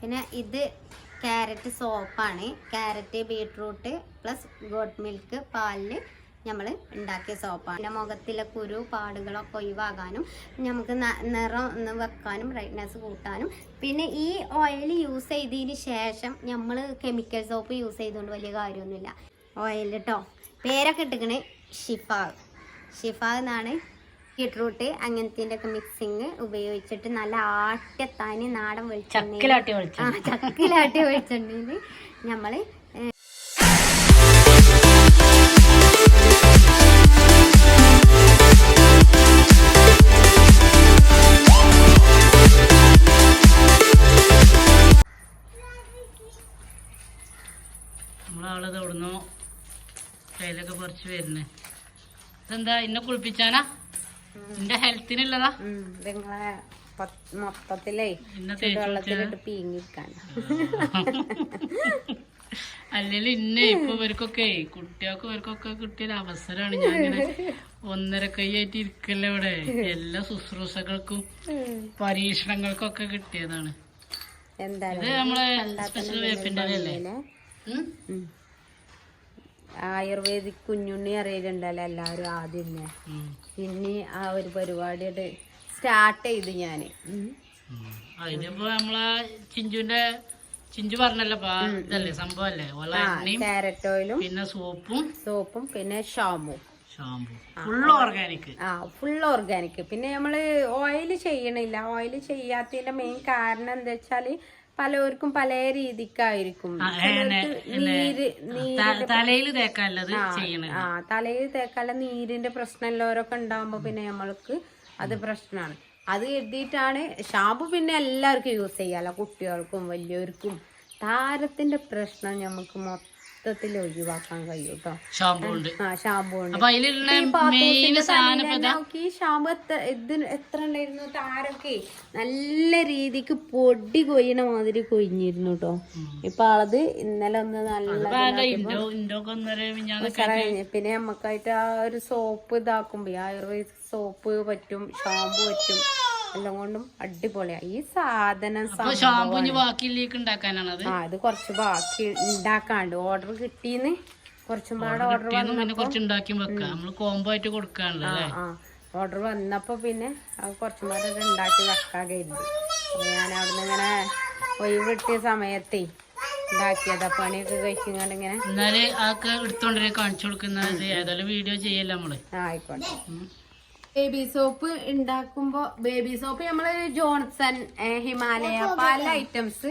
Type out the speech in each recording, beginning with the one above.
പിന്നെ ഇത് carrot സോപ്പാണ് carrot beetroot plus goat milk പാലിൽ നമ്മൾ ഉണ്ടാക്കിയ സോപ്പാണ് പിന്നെ മുഖത്തിലെ കുരു പാടുകളൊക്കെ ഒഴിവാകാനും നമുക്ക് നിറം ഒന്ന് വെക്കാനും ബ്രൈറ്റ്നസ് കൂട്ടാനും. പിന്നെ ഈ ഓയിൽ യൂസ് ചെയ്തതിന് ശേഷം നമ്മൾ കെമിക്കൽ സോപ്പ് യൂസ് ചെയ്തുകൊണ്ട് വലിയ കാര്യമൊന്നുമില്ല. ഓയിൽ കേട്ടോ പേരൊക്കെ ഇട്ടിക്കണേ ഷിഫാവ്. ഷിഫാവ് എന്നാണ് ബീട്രൂട്ട് അങ്ങനത്തെ ഒക്കെ മിക്സിങ് ഉപയോഗിച്ചിട്ട് നല്ല ആട്ടത്താനി നാടൻ വെളിച്ചെണ്ണ. ആ ചക്കിലാട്ടി വെളിച്ചെണ്ണയിൽ നമ്മൾ കയ്യിലൊക്കെ പറിച്ച് ഇതെന്താ? ഇന്നെ കുളിപ്പിച്ചാനാ? എന്റെ ഹെൽത്തിനുള്ളതാ. നിങ്ങളെ മൊത്തത്തിലേ വെള്ളത്തിലിട്ട് പീങ്ങിക്കാൻ അല്ലെങ്കിൽ ഇന്നെ ഇപ്പൊ ഇവർക്കൊക്കെ കുട്ടികൾക്ക് ഇവർക്കൊക്കെ കിട്ടിയൊരു അവസരമാണ്. ഞാൻ ഇങ്ങനെ ഒന്നര കൈയായിട്ട് ഇരിക്കല്ലേ ഇവിടെ. എല്ലാ ശുശ്രൂഷകൾക്കും പരീക്ഷണങ്ങൾക്കൊക്കെ കിട്ടിയതാണ്. ഇത് നമ്മളെ സ്പെഷ്യൽ വേപ്പിന്റെ അല്ലേ ആയുർവേദിക് കുഞ്ഞുണ്ണി അറിയില്ലുണ്ടല്ലോ എല്ലാവരും ആദ്യം തന്നെ. പിന്നെ ആ ഒരു പരിപാടിയുടെ സ്റ്റാർട്ട് ചെയ്തു ഞാൻ. അതിനിപ്പോ നമ്മളെ ചിഞ്ചുവിന്റെ ചിഞ്ചു പറഞ്ഞല്ലോ ഇതല്ലേ സംഭവം അല്ലേ ഓല ആ എണ്ണയും ക്യാരറ്റ് ഓയിലും പിന്നെ സോപ്പും സോപ്പും പിന്നെ ഷാമ്പും ഷാമ്പു ഫുള്ള് ഓർഗാനിക് ആ ഫുൾ ഓർഗാനിക് പിന്നെ നമ്മൾ ഓയിൽ ചെയ്യണില്ല. ഓയിൽ ചെയ്യാത്തതിന്റെ മെയിൻ കാരണം എന്താ വെച്ചാൽ പലവർക്കും പല രീതിക്കായിരിക്കും. നീര് തലയിൽ തേക്കാനുള്ളത് ആ തലയിൽ തേക്കാല നീരിന്റെ പ്രശ്നമുള്ളവരൊക്കെ ഉണ്ടാവുമ്പോ പിന്നെ നമ്മൾക്ക് അത് പ്രശ്നമാണ്. അത് എഴുതിയിട്ടാണ് ഷാമ്പു പിന്നെ എല്ലാവർക്കും യൂസ് ചെയ്യാല കുട്ടികൾക്കും വലിയവർക്കും. താരത്തിന്റെ പ്രശ്നം നമുക്ക് മൊത്തത്തിൽ ഒഴിവാക്കാൻ കഴിയും കേട്ടോ ഷാമ്പൂ ഉണ്ട്. ആ ഷാമ്പൂ ഉണ്ട്. അപ്പൊ അതിലുള്ള സാധനം ഈ ഷാമ്പു എത്ര ഇതിന് എത്ര ഉണ്ടായിരുന്നു? താരൊക്കെ നല്ല രീതിക്ക് പൊടി കൊയ്യണ മാതിരി കൊഴിഞ്ഞിരുന്നു കേട്ടോ ഇപ്പൊ ആളത് ഇന്നലെ ഒന്ന് നല്ല പിന്നെ നമ്മക്കായിട്ട് ആ ഒരു സോപ്പ് ഇതാക്കുമ്പോ ആയുർവേദ സോപ്പ് പറ്റും ഷാമ്പു പറ്റും. എല്ലാം കൊണ്ടും അടിപൊളിയാ. ഈ സാധനം ആ ഇത് കുറച്ച് ബാക്കി ഉണ്ടാക്കാണ്ട്. ഓർഡർ കിട്ടീന്ന് കുറച്ചും പാടെ ഓർഡർ ഓർഡർ വന്നപ്പോ പിന്നെ അത് കുറച്ചും പാടെ അത് ഉണ്ടാക്കി വെക്കാൻ കരുതി. ഞാൻ അവിടുന്ന് ഇങ്ങനെ ഒഴിവ് കിട്ടിയ സമയത്തേ ഉണ്ടാക്കിയതാ. പണിയൊക്കെ കഴിച്ചിങ്ങാണ്ട് ഇങ്ങനെ. എന്നാൽ അതൊക്കെ എടുത്തോണ്ടേ കാണിച്ചു കൊടുക്കുന്നത് ഏതായാലും വീഡിയോ ചെയ്യല്ല നമ്മൾ? ആയിക്കോട്ടെ. ബേബി സോപ്പ് ഉണ്ടാക്കുമ്പോ ബേബി സോപ്പ് നമ്മൾ ജോൺസൺ ഹിമാലയ പല ഐറ്റംസ്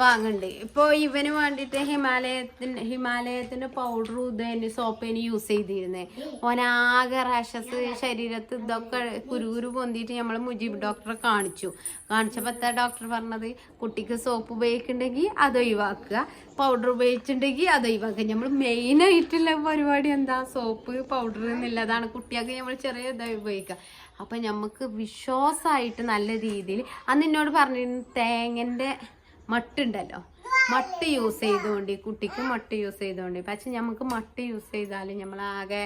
വാങ്ങുന്നുണ്ട് ഇപ്പോൾ ഇവന് വേണ്ടിയിട്ട് ഹിമാലയത്തിന് ഹിമാലയത്തിന്റെ പൗഡർ ഇതന്നെ തന്നെ യൂസ് ചെയ്തിരുന്നേ. ഓനാകെ റാഷസ് ശരീരത്ത് ഇതൊക്കെ കുരുകുരു പൊന്തിയിട്ട് നമ്മൾ മുജീബ് ഡോക്ടറെ കാണിച്ചു. കാണിച്ചപ്പോൾ എത്ര ഡോക്ടർ പറഞ്ഞത്? കുട്ടിക്ക് സോപ്പ് ഉപയോഗിക്കുന്നുണ്ടെങ്കിൽ അത് ഒഴിവാക്കുക. പൗഡർ ഉപയോഗിച്ചിട്ടുണ്ടെങ്കിൽ അത് ഒഴിവാക്കുക. നമ്മൾ മെയിനായിട്ടുള്ള പരിപാടി എന്താ? സോപ്പ് പൗഡർ എന്നുള്ളതാണ് കുട്ടികൾക്ക് നമ്മൾ ചെറിയ ഇതായി ഉപയോഗിക്കുക. അപ്പം നമുക്ക് വിശ്വാസമായിട്ട് നല്ല രീതിയിൽ അന്ന് എന്നോട് പറഞ്ഞിരുന്നു തേങ്ങന്റെ മട്ടുണ്ടല്ലോ. മട്ട് യൂസ് ചെയ്തുകൊണ്ട് കുട്ടിക്ക് മട്ട് യൂസ് ചെയ്തുകൊണ്ട് പക്ഷെ നമുക്ക് മട്ട് യൂസ് ചെയ്താൽ നമ്മളാകെ ആകെ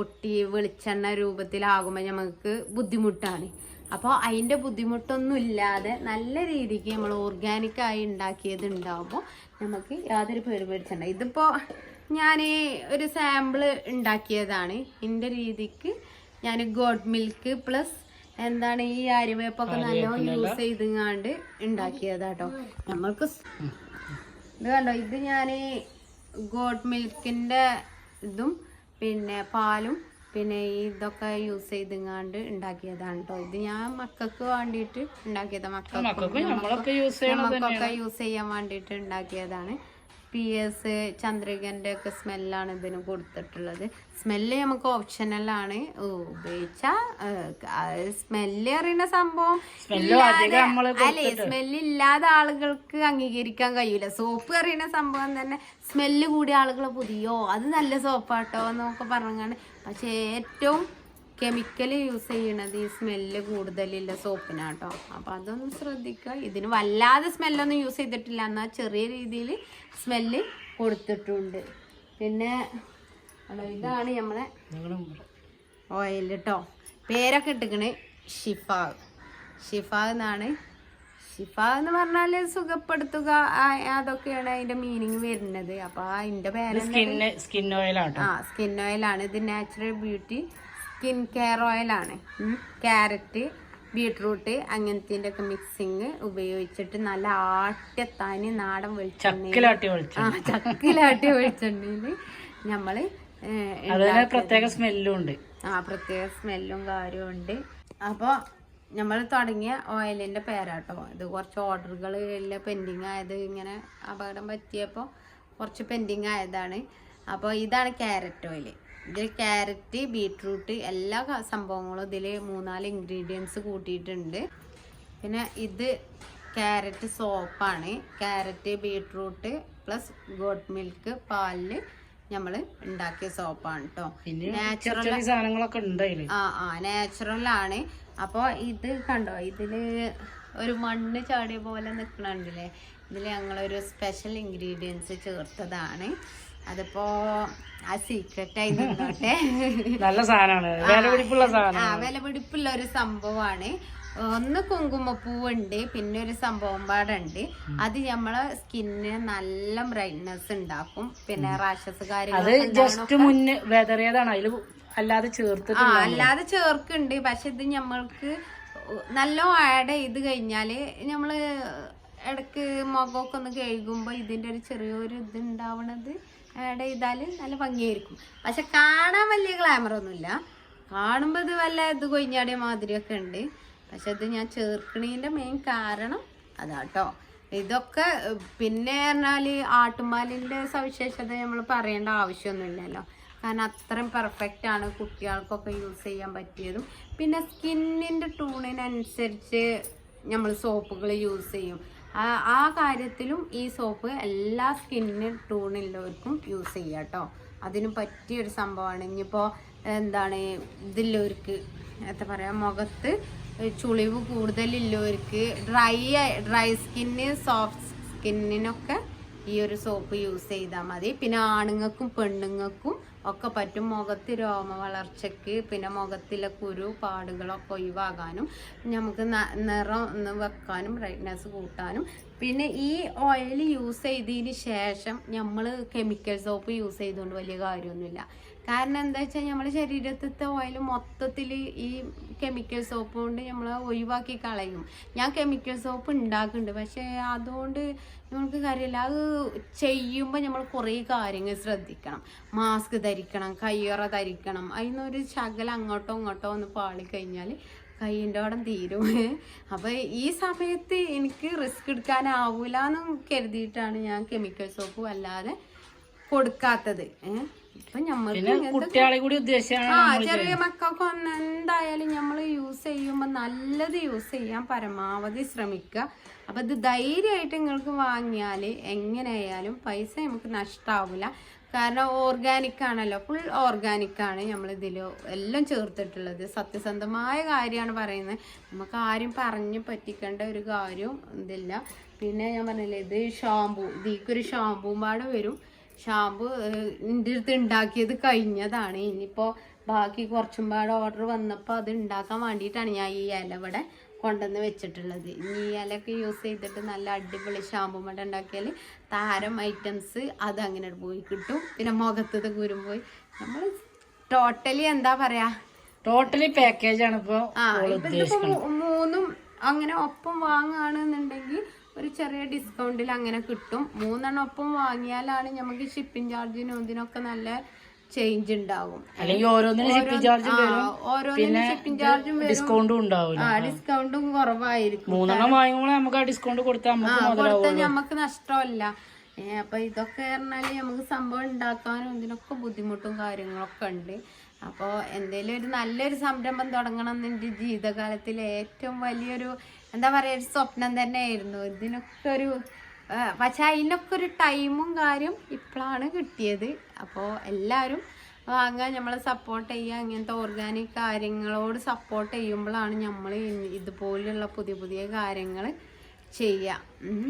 ഒട്ടി വെളിച്ചെണ്ണ രൂപത്തിലാകുമ്പോൾ നമുക്ക് ബുദ്ധിമുട്ടാണ്. അപ്പോൾ അതിന്റെ ബുദ്ധിമുട്ടൊന്നും ഇല്ലാതെ നല്ല രീതിക്ക് നമ്മൾ ഓർഗാനിക്കായി ഉണ്ടാക്കിയത് ഉണ്ടാകുമ്പോൾ നമുക്ക് യാതൊരു പേര് പേടിച്ചണ്ട. ഇതിപ്പോൾ ഞാൻ ഒരു സാമ്പിൾ ഉണ്ടാക്കിയതാണ്. എന്റെ രീതിക്ക് ഞാൻ ഗോഡ് മിൽക്ക് പ്ലസ് എന്താണ് ഈ അരിവേപ്പൊക്കെ നല്ലോണം യൂസ് ചെയ്തുങ്ങാണ്ട് ഉണ്ടാക്കിയതാട്ടോ. നമ്മൾക്ക് ഇത് കണ്ടോ? ഇത് ഞാൻ ഗോഡ് മിൽക്കിന്റെ ഇതും പിന്നെ പാലും പിന്നെ ഈ ഇതൊക്കെ യൂസ് ചെയ്തുങ്ങാണ്ട് ഉണ്ടാക്കിയതാണ് കേട്ടോ ഇത് ഞാൻ മക്കൾക്ക് വേണ്ടിയിട്ട് ഉണ്ടാക്കിയതാണ് മക്കൾക്ക് നമുക്കൊക്കെ യൂസ് ചെയ്യാൻ വേണ്ടിയിട്ട് ഉണ്ടാക്കിയതാണ്. പി എസ് ചന്ദ്രികന്റെ ഒക്കെ സ്മെല്ലാണ് ഇതിന് കൊടുത്തിട്ടുള്ളത്. സ്മെല്ല് നമുക്ക് ഓപ്ഷനലാണ് ഉപയോഗിച്ചാൽ സ്മെല്ല് അറിയുന്ന സംഭവം അല്ലേ സ്മെല്ല് ഇല്ലാതെ ആളുകൾക്ക് അംഗീകരിക്കാൻ കഴിയൂല. സോപ്പ് അറിയുന്ന സംഭവം തന്നെ സ്മെല്ല് കൂടിയ ആളുകൾ പുതിയോ അത് നല്ല സോപ്പാട്ടോ എന്നൊക്കെ പറഞ്ഞാണ് പക്ഷേ ഏറ്റവും കെമിക്കൽ യൂസ് ചെയ്യണത് ഈ സ്മെല്ല് കൂടുതലുള്ള സോപ്പിനാട്ടോ അപ്പോൾ അതൊന്ന് ശ്രദ്ധിക്കുക. ഇതിന് വല്ലാതെ സ്മെല്ലൊന്നും യൂസ് ചെയ്തിട്ടില്ല. എന്നാൽ ചെറിയ രീതിയിൽ സ്മെല്ല് കൊടുത്തിട്ടുണ്ട്. പിന്നെ ഇതാണ് നമ്മളെ ഓയിൽ കേട്ടോ പേരൊക്കെ ഇട്ടിക്കണ് ഷിഫാഗ് ഷിഫാഗ് എന്നാണ്. ഷിഫാവ് എന്ന് പറഞ്ഞാൽ സുഖപ്പെടുത്തുക അതൊക്കെയാണ് അതിന്റെ മീനിങ് വരുന്നത്. അപ്പൊ അതിന്റെ പേര് സ്കിൻ ഓയിലാണ് ആ സ്കിൻ ഓയിലാണ് ഇത് നാച്ചുറൽ ബ്യൂട്ടി സ്കിൻ കെയർ ഓയിലാണ്. ക്യാരറ്റ് ബീട്രൂട്ട് അങ്ങനത്തെ ഒക്കെ മിക്സിങ് ഉപയോഗിച്ചിട്ട് നല്ല ആട്ടത്താനി നാടൻ വെളിച്ചെണ്ണ. ആ ചക്കിലാട്ടി വെളിച്ചെണ്ണയിൽ നമ്മൾ പ്രത്യേക സ്മെല്ലും ഉണ്ട്. ആ പ്രത്യേക സ്മെല്ലും കാര്യവും ഉണ്ട്. അപ്പോൾ നമ്മൾ തുടങ്ങിയ ഓയിലിന്റെ പേരാട്ടോ. ഇത് കുറച്ച് ഓർഡറുകൾ എല്ലാം പെൻഡിങ് ആയത് ഇങ്ങനെ അപകടം പറ്റിയപ്പോൾ കുറച്ച് പെൻഡിങ് ആയതാണ്. അപ്പോൾ ഇതാണ് ക്യാരറ്റ് ഓയിൽ ഇതിൽ ക്യാരറ്റ് ബീട്രൂട്ട് എല്ലാ സംഭവങ്ങളും ഇതിൽ മൂന്നാൽ ഇൻഗ്രീഡിയൻസ് കൂട്ടിയിട്ടുണ്ട്. പിന്നെ ഇത് carrot സോപ്പാണ്. Carrot beetroot plus goat milk പാലിൽ നമ്മൾ ഉണ്ടാക്കിയ സോപ്പാണ് കേട്ടോ നാച്ചുറൽ സാധനങ്ങളൊക്കെ ഉണ്ട് ആ ആ നാച്ചുറൽ ആണ്. അപ്പോൾ ഇത് കണ്ടോ? ഇതിൽ ഒരു മണ്ണ് ചാടിയ പോലെ നിൽക്കണുണ്ടല്ലേ ഇതിൽ ഞങ്ങളൊരു സ്പെഷ്യൽ ഇൻഗ്രീഡിയൻസ് ചേർത്തതാണ്. അതിപ്പോ ആ സീക്രട്ടായി നിന്നോട്ടെ. നല്ല സാധനമാണ് ആ വിലപിടിപ്പുള്ള ഒരു സംഭവമാണ്. ഒന്ന് കുങ്കുമപ്പൂവുണ്ട് പിന്നെ ഒരു സംഭവം പാടുണ്ട്. അത് നമ്മളെ സ്കിന്നിന് നല്ല ബ്രൈറ്റ്നെസ് ഉണ്ടാക്കും. പിന്നെ റാഷസ് അല്ലാതെ ചേർത്തിട്ട് അല്ലാതെ ചേർക്കുന്നുണ്ട്. പക്ഷെ ഇത് നമ്മൾക്ക് നല്ല ആഡ് ചെയ്ത് കഴിഞ്ഞാൽ നമ്മൾ ഇടയ്ക്ക് മുഖമൊക്കെ ഒന്ന് കഴുകുമ്പോ ഇതിന്റെ ഒരു ചെറിയൊരു ഇത് ഉണ്ടാവണത് ആഡ് ഇതാൽ നല്ല ഭംഗിയായിരിക്കും. പക്ഷെ കാണാൻ വലിയ ഗ്ലാമർ ഒന്നുമില്ല. കാണുമ്പോൾ ഇത് വല്ല ഇത് കൊഞ്ഞാടിയ മാതിരിയൊക്കെ ഉണ്ട്. പക്ഷെ ഇത് ഞാൻ ചേർക്കണീന്റെ മെയിൻ കാരണം അതാട്ടോ. ഇതൊക്കെ പിന്നെ പറഞ്ഞാൽ ആട്ടുമാലിന്റെ സവിശേഷത നമ്മൾ പറയേണ്ട ആവശ്യമൊന്നുമില്ലല്ലോ. കാരണം അത്രയും പെർഫെക്റ്റ് ആണ് കുട്ടികൾക്കൊക്കെ യൂസ് ചെയ്യാൻ പറ്റിയതും. പിന്നെ സ്കിന്നിന്റെ ടൂണിനനുസരിച്ച് നമ്മൾ സോപ്പുകൾ യൂസ് ചെയ്യും. ആ കാര്യത്തിലും ഈ സോപ്പ് എല്ലാ സ്കിന്നിന് ടൂണുള്ളവർക്കും യൂസ് ചെയ്യാം കേട്ടോ. അതിന് പറ്റിയൊരു സംഭവമാണ്. ഇനിയിപ്പോൾ എന്താണ് ഇതില്ലവർക്ക് എന്താ പറയുക മുഖത്ത് ചുളിവ് കൂടുതലുള്ളവർക്ക് ഡ്രൈ ഡ്രൈ സ്കിന്ന് സോഫ്റ്റ് സ്കിന്നിനൊക്കെ ഈ ഒരു സോപ്പ് യൂസ് ചെയ്താൽ മതി. പിന്നെ ആണുങ്ങൾക്കും പെണ്ണുങ്ങൾക്കും ഒക്കെ പറ്റും. മുഖത്ത് രോമ വളർച്ചയ്ക്ക് പിന്നെ മുഖത്തിലെ കുരു പാടുകളൊക്കെ ഒഴിവാകാനും നമുക്ക് നിറം ഒന്ന് വെക്കാനും ബ്രൈറ്റ്നസ് കൂട്ടാനും. പിന്നെ ഈ ഓയിൽ യൂസ് ചെയ്തതിന് ശേഷം നമ്മൾ കെമിക്കൽ സോപ്പ് യൂസ് ചെയ്തുകൊണ്ട് വലിയ കാര്യമൊന്നുമില്ല കാരണം എന്താ വെച്ചാൽ നമ്മുടെ ശരീരത്തിലത്തെ ഓയിൽ മൊത്തത്തിൽ ഈ കെമിക്കൽ സോപ്പ് കൊണ്ട് നമ്മൾ ഒഴിവാക്കി കളയും. ഞാൻ കെമിക്കൽ സോപ്പ് ഉണ്ടാക്കുന്നുണ്ട് പക്ഷേ അതുകൊണ്ട് നമുക്ക് കാര്യമില്ല അത് ചെയ്യുമ്പോൾ നമ്മൾ കുറേ കാര്യങ്ങൾ ശ്രദ്ധിക്കണം. മാസ്ക് ധരിക്കണം കയ്യുറ ധരിക്കണം. അതിനൊരു ശകലം അങ്ങോട്ടോ ഇങ്ങോട്ടോ ഒന്ന് പാളിക്കഴിഞ്ഞാൽ കയ്യിന്റെ അവിടെ തീരും. അപ്പോൾ ഈ സമയത്ത് എനിക്ക് റിസ്ക് എടുക്കാനാവില്ല എന്ന് കരുതിയിട്ടാണ് ഞാൻ കെമിക്കൽ സോപ്പ് അല്ലാതെ കൊടുക്കാത്തത്. ഏഹ്? പിന്നെ കുട്ടികളെ കൂടി ഉദ്ദേശിച്ചാണ് ആ ചെറിയ മക്കൾക്ക് ഒന്ന് എന്തായാലും നമ്മൾ യൂസ് ചെയ്യുമ്പോൾ നല്ലത് യൂസ് ചെയ്യാൻ പരമാവധി ശ്രമിക്കുക. അപ്പം ഇത് ധൈര്യമായിട്ട് നിങ്ങൾക്ക് വാങ്ങിയാൽ എങ്ങനെയായാലും പൈസ നമുക്ക് നഷ്ടാവില്ല കാരണം ഓർഗാനിക് ആണല്ലോ ഫുൾ ഓർഗാനിക് ആണ് നമ്മൾ ഇതിൽ എല്ലാം ചേർത്തിട്ടുള്ളത്. സത്യസന്ധമായ കാര്യമാണ് പറയുന്നത്. നമുക്ക് ആരും പറഞ്ഞ് പറ്റിക്കേണ്ട ഒരു കാര്യവും ഇതില്ല. പിന്നെ ഞാൻ പറഞ്ഞില്ലേ ഇത് ഷാമ്പു ഇതിക്കൊരു ഷാമ്പൂ പാടെ വരും. ഷാമ്പു എന്റെ അടുത്ത് ഉണ്ടാക്കിയത് കഴിഞ്ഞതാണ്. ഇനിയിപ്പോൾ ബാക്കി കുറച്ചും പാടെ ഓർഡർ വന്നപ്പോൾ അത് ഉണ്ടാക്കാൻ വേണ്ടിയിട്ടാണ് ഞാൻ ഈ ഇല ഇവിടെ കൊണ്ടുവന്ന് വെച്ചിട്ടുള്ളത്. ഇനി ഈ ഇലയൊക്കെ യൂസ് ചെയ്തിട്ട് നല്ല അടിപൊളി ഷാമ്പു മട ഉണ്ടാക്കിയാൽ താരം ഐറ്റംസ് അത് അങ്ങനെ പോയി കിട്ടും. പിന്നെ മുഖത്തത് കുരും പോയി. നമ്മൾ ടോട്ടലി എന്താ പറയാ? ടോട്ടലി പാക്കേജ് ആണ് ഇപ്പൊ ആ ഓൾ ഇപ്പൊ മൂന്നും അങ്ങനെ ഒപ്പം വാങ്ങുകയാണെന്നുണ്ടെങ്കിൽ ഒരു ചെറിയ ഡിസ്കൗണ്ടിൽ അങ്ങനെ കിട്ടും. മൂന്നെണ്ണം ഒപ്പം വാങ്ങിയാലാണ് നമുക്ക് ഷിപ്പിംഗ് ചാർജിനും ഇതിനൊക്കെ നല്ല ചേഞ്ച് ഉണ്ടാവും. അല്ലെങ്കിൽ ഓരോന്നിനും ഷിപ്പിംഗ് ചാർജ് ഓരോന്നിനും ഷിപ്പിംഗ് ചാർജും ഡിസ്കൗണ്ടും ആ ഡിസ്കൗണ്ടും കുറവായിരിക്കും. മൂന്നെണ്ണം വാങ്ങുമ്പോൾ നമുക്ക് ആ ഡിസ്കൗണ്ട് കൊടുത്താൽ നമുക്ക് നമുക്ക് നഷ്ടമല്ല. അപ്പൊ ഇതൊക്കെ പറഞ്ഞാൽ നമുക്ക് സംഭവം ഉണ്ടാക്കാനും ഇതിനൊക്കെ ബുദ്ധിമുട്ടും കാര്യങ്ങളൊക്കെ ഉണ്ട്. അപ്പോൾ എന്തെങ്കിലും ഒരു നല്ലൊരു സംരംഭം തുടങ്ങണം എന്റെ ജീവിതകാലത്തിൽ ഏറ്റവും വലിയൊരു എന്താ പറയുക ഒരു സ്വപ്നം തന്നെയായിരുന്നു. ഇതിനൊക്കെ ഒരു പക്ഷെ അതിനൊക്കെ ഒരു ടൈമും കാര്യം ഇപ്പോഴാണ് കിട്ടിയത്. അപ്പോൾ എല്ലാവരും വാങ്ങാൻ നമ്മളെ സപ്പോർട്ട് ചെയ്യുക അങ്ങനത്തെ ഓർഗാനിക് കാര്യങ്ങളോട് സപ്പോർട്ട് ചെയ്യുമ്പോഴാണ് നമ്മൾ ഇതുപോലെയുള്ള പുതിയ പുതിയ കാര്യങ്ങൾ ചെയ്യാം.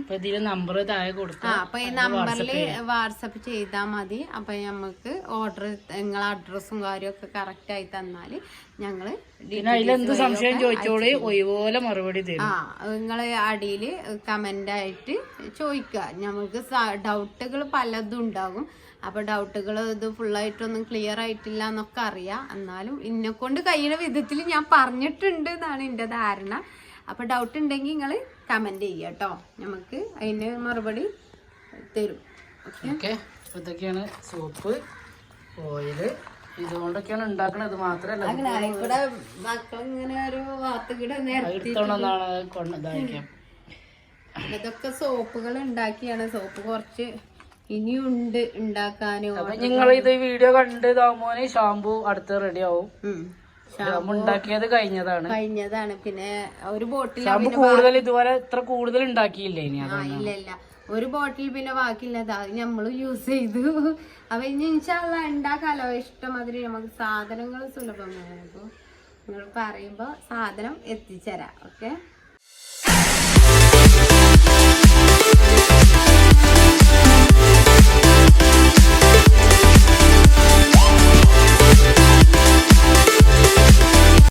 അപ്പൊ ഇതിൽ നമ്പർ താഴെ ആ കൊടുക്കാം അപ്പൊ ഈ നമ്പറിൽ വാട്സപ്പ് ചെയ്താൽ മതി. അപ്പൊ നമുക്ക് ഓർഡർ നിങ്ങളെ അഡ്രസ്സും കാര്യമൊക്കെ കറക്റ്റ് ആയി തന്നാൽ ഞങ്ങൾ അതിലെന്ത് സംശയം ചോദിച്ചോളി ഒഴിപോലെ മറുപടി തരും. ആ നിങ്ങൾ അടിയിൽ കമന്റ് ആയിട്ട് ചോദിക്കുക. നമുക്ക് ഡൗട്ടുകൾ പലതും ഉണ്ടാകും. അപ്പൊ ഡൗട്ടുകൾ ഇത് ഫുള്ളായിട്ടൊന്നും ക്ലിയർ ആയിട്ടില്ല എന്നൊക്കെ അറിയാം. എന്നാലും ഇന്നെ കൊണ്ട് കഴിയുന്ന വിധത്തിൽ ഞാൻ പറഞ്ഞിട്ടുണ്ട് എന്നാണ് എന്റെ ധാരണ. അപ്പൊ ഡൗട്ട് ഉണ്ടെങ്കിൽ നിങ്ങൾ കമന്റ് ചെയ്യുക കേട്ടോ നമുക്ക് അതിന്റെ മറുപടി തരും. ഓക്കെ ഇതൊക്കെയാണ് സോപ്പ് ഓയിൽ ഇതുകൊണ്ടൊക്കെയാണ് ഉണ്ടാക്കണത്. ഇത് മാത്രല്ല മക്കളിങ്ങനെ ഒരു ഇതായിരിക്കാം ഇതൊക്കെ സോപ്പുകൾ ഉണ്ടാക്കിയാണ്. സോപ്പ് കുറച്ച് ഇനിയുണ്ട് ഉണ്ടാക്കാനും. നിങ്ങൾ ഇത് വീഡിയോ കണ്ട് താമോനെ ഷാമ്പു അടുത്ത് റെഡി ആവും. ഉണ്ടാക്കിയത് കഴിഞ്ഞതാണ്. കഴിഞ്ഞതാണ്. പിന്നെ ഒരു ബോട്ടിൽ കൂടുതൽ ഇതുവരെ ഇത്ര കൂടുതൽ ഉണ്ടാക്കിയില്ലേ ഇനി ഇല്ല ഇല്ല. ഒരു ബോട്ടിൽ പിന്നെ ബാക്കിയില്ല അത് നമ്മൾ യൂസ് ചെയ്തു. അപ്പൊ ഇനി ഇൻഷാല്ല ഉണ്ടാക്കാലോ ഇഷ്ടമാതിരി നമുക്ക് സാധനങ്ങൾ സുലഭമാണ് നിങ്ങൾ പറയുമ്പോ സാധനം എത്തിച്ചേരാ. ഓക്കെ?